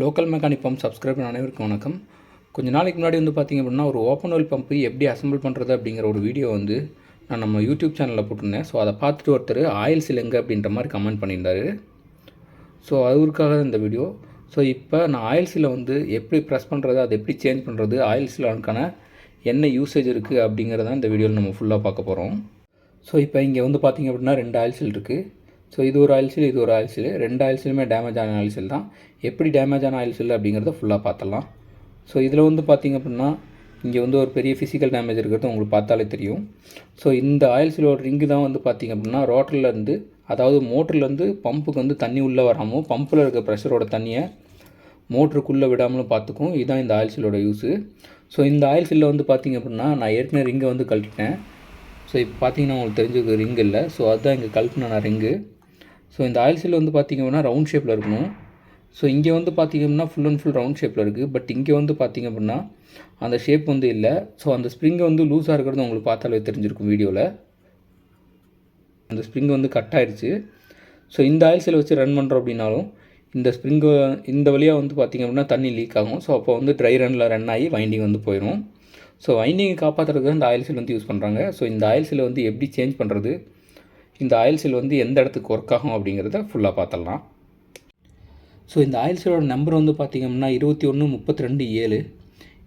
Local mechanic pump subscribe பண்ண அனைவருக்கும் வணக்கம். கொஞ்ச நாளைக்கு முன்னாடி வந்து பார்த்திங்க அப்படின்னா ஒரு ஓப்பன் ஓயில் பம்பு எப்படி அசெம்பிள் பண்ணுறது அப்படிங்கிற ஒரு வீடியோ வந்து நான் நம்ம யூடியூப் சேனலில் போட்டிருந்தேன். ஸோ அதை பார்த்துட்டு ஒருத்தர் ஆயில் சிலுங்க அப்படின்ற மாதிரி கமெண்ட் பண்ணியிருந்தார். ஸோ அதுக்காக தான் இந்த வீடியோ ஸோ இப்போ நான் ஆயில் சில வந்து எப்படி ப்ரெஸ் பண்ணுறது அதை எப்படி சேஞ்ச் பண்ணுறது ஆயில் சீலானுக்கான என்ன யூசேஜ் இருக்குது அப்படிங்கிறதான் இந்த வீடியோவில் நம்ம ஃபுல்லாக பார்க்க போகிறோம் ஸோ இப்போ இங்கே வந்து பார்த்திங்க அப்படின்னா ரெண்டு ஆயில் சில் இருக்குது ஸோ இது ஒரு ஆயில் சீல் இது ஒரு ஆயில் சீல் ரெண்டு ஆயில் சீலுமே டேமேஜ் ஆன ஆயில் சீல் தான். எப்படி டேமேஜ் ஆன ஆயில் சீல் அப்படிங்கிறத ஃபுல்லாக பார்த்துடலாம். ஸோ இதில் வந்து பார்த்திங்க அப்படின்னா இங்கே வந்து ஒரு பெரிய ஃபிசிக்கல் டேமேஜ் இருக்கிறது உங்களுக்கு பார்த்தாலே தெரியும். ஸோ இந்த ஆயில் சீலோட ரிங்கு தான் வந்து பார்த்திங்க அப்படின்னா ரோட்டர்லேருந்து அதாவது மோட்டர்லேருந்து பம்புக்கு வந்து தண்ணி உள்ளே வராமல் பம்பில் இருக்க ப்ரெஷரோட தண்ணியை மோட்டருக்குள்ளே விடாமலும் பார்த்துக்கும். இதுதான் இந்த ஆயில் சீலோட யூஸு ஸோ இந்த ஆயில் சீலில் வந்து பார்த்திங்க அப்படின்னா நான் ஏற்கனவே ரிங்கை வந்து கழட்டிட்டேன். ஸோ இப்போ பார்த்தீங்கன்னா உங்களுக்கு தெரிஞ்சது ரிங் இல்லை. ஸோ அதுதான் இங்கே கழட்டின ரிங்கு ஸோ இந்த ஆயில் சீல் வந்து பார்த்திங்க அப்படின்னா ரவுண்ட் ஷேப்பில் இருக்கணும். ஸோ இங்கே வந்து பார்த்திங்க அப்படின்னா ஃபுல் அண்ட் ஃபுல் ரவுண்ட் ஷேப்பில் இருக்குது பட் இங்கே வந்து பார்த்திங்க அப்படின்னா அந்த ஷேப் வந்து இல்லை. ஸோ அந்த ஸ்ப்ரிங்கை வந்து லூஸாக இருக்கிறது உங்களுக்கு பார்த்தாலே தெரிஞ்சிருக்கும் வீடியோவில் அந்த ஸ்ப்ரிங் வந்து கட் ஆயிடுச்சு ஸோ இந்த ஆயில் சீலை வச்சு ரன் பண்ணுறோம் அப்படின்னாலும் இந்த ஸ்ப்ரிங்கு இந்த வழியாக வந்து பார்த்திங்க அப்படின்னா தண்ணி லீக் ஆகும். ஸோ அப்போ வந்து ட்ரை ரனில் ரன் ஆகி வைண்டிங் வந்து போயிடும் ஸோ வைண்டிங்கை காப்பாற்றுறதுக்கு இந்த ஆயில் சீல் வந்து யூஸ் பண்ணுறாங்க ஸோ இந்த ஆயில் சீலை வந்து எப்படி சேஞ்ச் பண்ணுறது இந்த ஆயில் சீல் வந்து எந்த இடத்துக்கு ஒர்க் ஆகும் அப்படிங்கிறத ஃபுல்லாக பார்த்துடலாம். ஸோ இந்த ஆயில் சீலோட நம்பர் வந்து பார்த்திங்க அப்படின்னா இருபத்தி ஒன்று முப்பத்தி ரெண்டு ஏழு.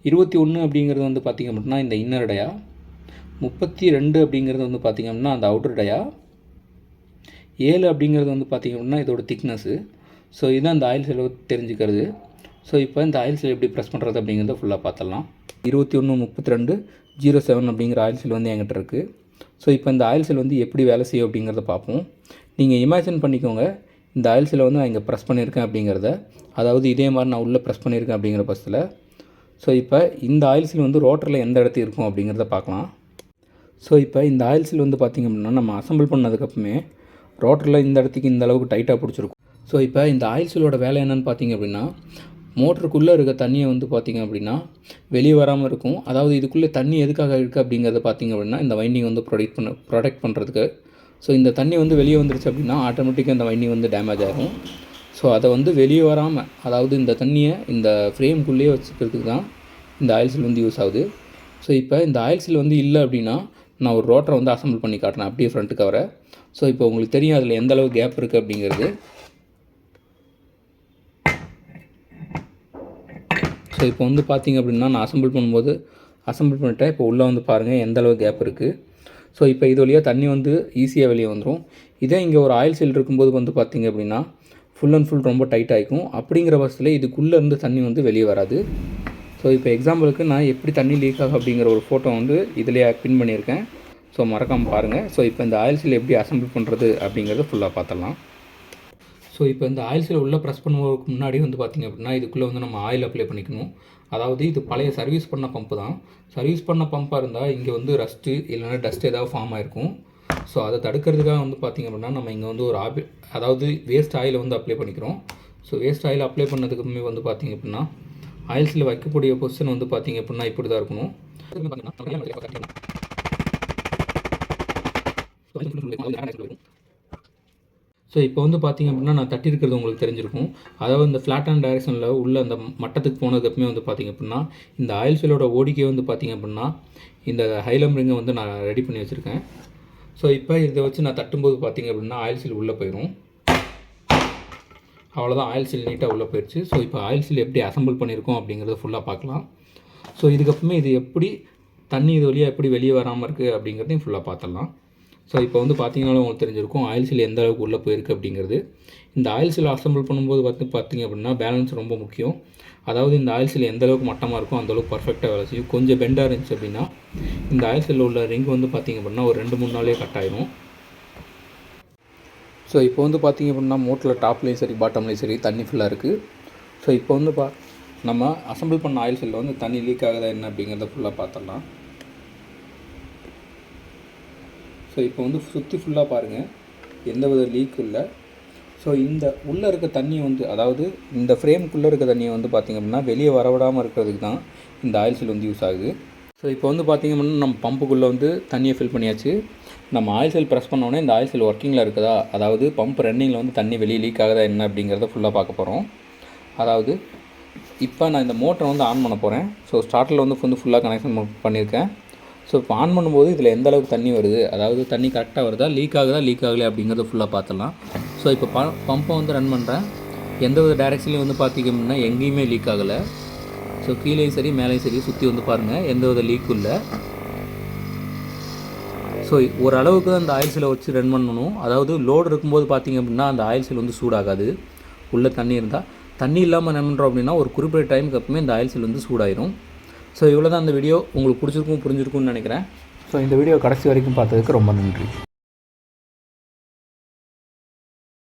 இருபத்தி ஒன்று அப்படிங்கிறது வந்து பார்த்திங்க அப்படின்னா இந்த இன்னர் டயா முப்பத்தி ரெண்டு அப்படிங்கிறது வந்து பார்த்திங்க அப்படின்னா அந்த அவுட்டர் டயா ஏழு அப்படிங்கிறது வந்து பார்த்திங்க அப்படின்னா இதோட திக்னஸ்ஸு ஸோ இதுதான் இந்த ஆயில் செலவு தெரிஞ்சுக்கிறது. ஸோ இப்போ இந்த ஆயில் செல் எப்படி ப்ரெஸ் பண்ணுறது அப்படிங்கிறத ஃபுல்லாக பார்த்துடலாம். இருபத்தி ஒன்று முப்பத்தி ரெண்டு ஜீரோ செவன் அப்படிங்கிற ஆயில் செல் வந்து என்கிட்ட இருக்குது ஸோ இப்போ இந்த ஆயில் செல் வந்து எப்படி வேலை செய்யும் அப்படிங்கிறத பார்ப்போம். நீங்கள் இமேஜின் பண்ணிக்கோங்க. இந்த ஆயில் செல்லை வந்து நான் இங்கே ப்ரெஸ் பண்ணியிருக்கேன் அப்படிங்கிறத. அதாவது இதே மாதிரி நான் உள்ளே ப்ரெஸ் பண்ணியிருக்கேன் அப்படிங்கிற பட்சத்தில். ஸோ இப்போ இந்த ஆயில் செல் வந்து ரோட்டரில் எந்த இடத்துல இருக்கும் அப்படிங்கிறத பார்க்கலாம். ஸோ இப்போ இந்த ஆயில் செல் வந்து பார்த்திங்க அப்படின்னா நம்ம அசம்பிள் பண்ணதுக்கப்புறமே ரோட்டரில் இந்த இடத்துக்கு இந்த அளவுக்கு டைட்டாக பிடிச்சிருக்கும். ஸோ இப்போ இந்த ஆயில் செல்லோட வேலை என்னென்னு பார்த்தீங்க அப்படின்னா மோட்டருக்குள்ளே இருக்க தண்ணியை வந்து பார்த்திங்க அப்படின்னா வெளியே வராமல் இருக்கும். அதாவது இதுக்குள்ளே தண்ணி எதுக்காக இருக்குது அப்படிங்கிறத பார்த்திங்க அப்படின்னா இந்த வைண்டிங் வந்து ப்ரொடெக்ட் பண்ண ப்ரொடெக்ட் பண்ணுறதுக்கு ஸோ இந்த தண்ணி வந்து வெளியே வந்துருச்சு அப்படின்னா ஆட்டோமேட்டிக்காக இந்த வைண்டிங் வந்து டேமேஜ் ஆகும். ஸோ அதை வந்து வெளியே வராமல் அதாவது இந்த தண்ணியை இந்த ஃப்ரேம்குள்ளேயே வச்சுக்கிறதுக்கு தான் இந்த ஆயில் சீல் வந்து யூஸ் ஆகுது. ஸோ இப்போ இந்த ஆயில் சீல் வந்து இல்லை அப்படின்னா நான் ஒரு ரோட்டரை வந்து அசம்பிள் பண்ணி காட்டினேன் அப்படியே ஃப்ரண்ட் கவரை ஸோ இப்போ உங்களுக்கு தெரியும் அதில் எந்த அளவு கேப் இருக்குது அப்படிங்கிறது. ஸோ இப்போ வந்து பார்த்திங்க அப்படின்னா நான் அசம்பிள் பண்ணும்போது அசம்பிள் பண்ணிட்டேன் இப்போ உள்ளே வந்து பாருங்கள் எந்த அளவு கேப் இருக்குது ஸோ இப்போ இது வழியாக தண்ணி வந்து ஈஸியாக வெளியே வந்துடும் இதே இங்கே ஒரு ஆயில் சீல் இருக்கும்போது வந்து பார்த்திங்க அப்படின்னா ஃபுல் அண்ட் ஃபுல் ரொம்ப டைட் ஆகிக்கும் அப்படிங்கிற பட்சத்தில் இதுக்குள்ளே இருந்து தண்ணி வந்து வெளியே வராது. ஸோ இப்போ எக்ஸாம்பிளுக்கு நான் எப்படி தண்ணி லீக் ஆகும் அப்படிங்கிற ஒரு ஃபோட்டோ வந்து இதிலே பின் பண்ணியிருக்கேன். ஸோ மறக்காமல் பாருங்கள் ஸோ இப்போ இந்த ஆயில் சீல் எப்படி அசம்பிள் பண்ணுறது அப்படிங்கிறத ஃபுல்லாக பார்த்துடலாம். ஸோ இப்போ இந்த ஆயில்ஸில் உள்ளே ப்ரெஸ் பண்ணுவதற்கு முன்னாடி வந்து பார்த்திங்க அப்படின்னா இதுக்குள்ளே வந்து நம்ம ஆயில் அப்ளை பண்ணிக்கணும் அதாவது இது பழைய சர்வீஸ் பண்ண பம்பு தான் சர்வீஸ் பண்ண பம்பாக இருந்தால் இங்கே வந்து ரஸ்ட்டு இல்லைன்னா டஸ்ட் ஏதாவது ஃபார்ம் ஆகிருக்கும் ஸோ அதை தடுக்கிறதுக்காக வந்து பார்த்திங்க அப்படின்னா நம்ம இங்கே வந்து ஒரு ஆபி அதாவது வேஸ்ட் ஆயில் வந்து அப்ளை பண்ணிக்கிறோம் ஸோ வேஸ்ட் ஆயில் அப்ளை பண்ணதுக்குமே வந்து பார்த்திங்க அப்படின்னா ஆயில்ஸில் வைக்கக்கூடிய பொசிஷன் வந்து பார்த்திங்க அப்படின்னா இப்படி தான் இருக்கணும் ஸோ இப்போ வந்து பார்த்திங்க அப்படின்னா நான் தட்டியிருக்கிறது உங்களுக்கு தெரிஞ்சிருக்கும். அதாவது இந்த ஃப்ளாட் அண்ட் டைரக்ஷனில் உள்ள அந்த மட்டத்துக்கு போனதுக்கப்புறமே வந்து பார்த்திங்க அப்படின்னா இந்த ஆயில் ஃபீலோட ஓடிக்கே வந்து பார்த்திங்க அப்படின்னா இந்த ஹைலம் ரிங்கை வந்து நான் ரெடி பண்ணி வச்சுருக்கேன். ஸோ இப்போ இதை வச்சு நான் தட்டும்போது பார்த்திங்க அப்படின்னா ஆயில் சீல் உள்ளே போயிடும் அவ்வளோதான் ஆயில் சீல் நீட்டாக உள்ளே போயிடுச்சு ஸோ இப்போ ஆயில் சீல் எப்படி அசம்பிள் பண்ணியிருக்கோம் அப்படிங்கிறத ஃபுல்லாக பார்க்கலாம் ஸோ இதுக்கப்புறமே இது எப்படி தண்ணி இது வழியாக எப்படி வெளியே வராமல் இருக்குது அப்படிங்கிறதையும் ஃபுல்லாக பார்த்துடலாம் ஸோ இப்போ வந்து பார்த்தீங்கனாலும் உங்களுக்கு தெரிஞ்சிருக்கும் ஆயில் சீல் எந்த அளவுக்கு உள்ளே போயிருக்கு அப்படிங்கிறது. இந்த ஆயில் சீல் அசம்பிள் பண்ணும்போது பார்த்து பார்த்திங்க அப்படின்னா பேலன்ஸ் ரொம்ப முக்கியம். அதாவது இந்த ஆயில் சீல் எந்த அளவுக்கு மட்டமாக இருக்கும் அந்தளவுக்கு பர்ஃபெக்டாக வேலை செய்யும். கொஞ்சம் பெண்டாக இருந்துச்சு அப்படின்னா இந்த ஆயில் சீலில் உள்ள ரிங் வந்து பார்த்திங்க அப்படின்னா ஒரு ரெண்டு மூணு நாளே கட் ஆயிடும் ஸோ இப்போ வந்து பார்த்திங்க அப்படின்னா மோட்டரில் டாப்லேயும் சரி பாட்டம்லேயும் சரி தண்ணி ஃபுல்லாக இருக்குது ஸோ இப்போ வந்து பா நம்ம அசம்பிள் பண்ண ஆயில் செல்லில் வந்து தண்ணி லீக் ஆகுதா என்ன அப்படிங்கிறத ஃபுல்லாக பார்த்துடலாம் ஸோ இப்போ வந்து சுற்றி ஃபுல்லாக பாருங்கள் எந்த வித லீக்கும் இல்லை. ஸோ இந்த உள்ளே இருக்க தண்ணி வந்து அதாவது இந்த ஃப்ரேமுக்குள்ளே இருக்க தண்ணியை வந்து பார்த்திங்க அப்படின்னா வெளியே வரவிடாமல் இருக்கிறதுக்கு தான் இந்த ஆயில் செல் வந்து யூஸ் ஆகுது. ஸோ இப்போ வந்து பார்த்திங்க அப்படின்னா நம்ம பம்புக்குள்ளே வந்து தண்ணியை ஃபில் பண்ணியாச்சு. நம்ம ஆயில் செல் ப்ரெஸ் பண்ணோன்னே இந்த ஆயில் செல் ஒர்க்கிங்கில் இருக்குதா? அதாவது பம்ப் ரன்னிங்கில் வந்து தண்ணி வெளியே லீக் ஆகுதா என்ன அப்படிங்கிறத ஃபுல்லாக பார்க்க போகிறோம் அதாவது இப்போ நான் இந்த மோட்டரை வந்து ஆன் பண்ண போகிறேன் ஸோ ஸ்டார்டரில் வந்து வந்து ஃபுல்லாக கனெக்ஷன் பண்ணியிருக்கேன் ஸோ இப்போ ஆன் பண்ணும்போது இதில் எந்த அளவுக்கு தண்ணி வருது? அதாவது தண்ணி கரெக்டாக வருதா? லீக் ஆகுதா? லீக் ஆகலையா அப்படிங்கிறத ஃபுல்லாக பார்த்துடலாம். ஸோ இப்போ ப பம்பை வந்து ரன் பண்ணுறேன் எந்த ஒரு டேரெக்ஷன்லையும் வந்து பார்த்திங்க அப்படின்னா எங்கேயுமே லீக் ஆகலை. ஸோ கீழேயும் சரி மேலேயும் சரி சுற்றி வந்து பாருங்கள் எந்த வித லீக்கும் இல்லை. ஸோ ஓரளவுக்கு தான் அந்த ஆயில் சீலை வச்சு ரன் பண்ணணும். அதாவது லோடு இருக்கும்போது பார்த்திங்க அப்படின்னா அந்த ஆயில் சீல் வந்து சூடாகாது. உள்ளே தண்ணி இருந்தால் தண்ணி இல்லாமல் ரன் பண்ணுறோம் அப்படின்னா ஒரு குறிப்பிட்ட டைமுக்கு அப்புறமே இந்த ஆயில் சீல் வந்து சூடாயிரும். ஸோ இவ்வளோ தான் அந்த வீடியோ உங்களுக்கு பிடிச்சிருக்கும் புரிஞ்சிருக்கும்னு நினைக்கிறேன். ஸோ இந்த வீடியோ கடைசி வரைக்கும் பார்த்ததுக்கு ரொம்ப நன்றி.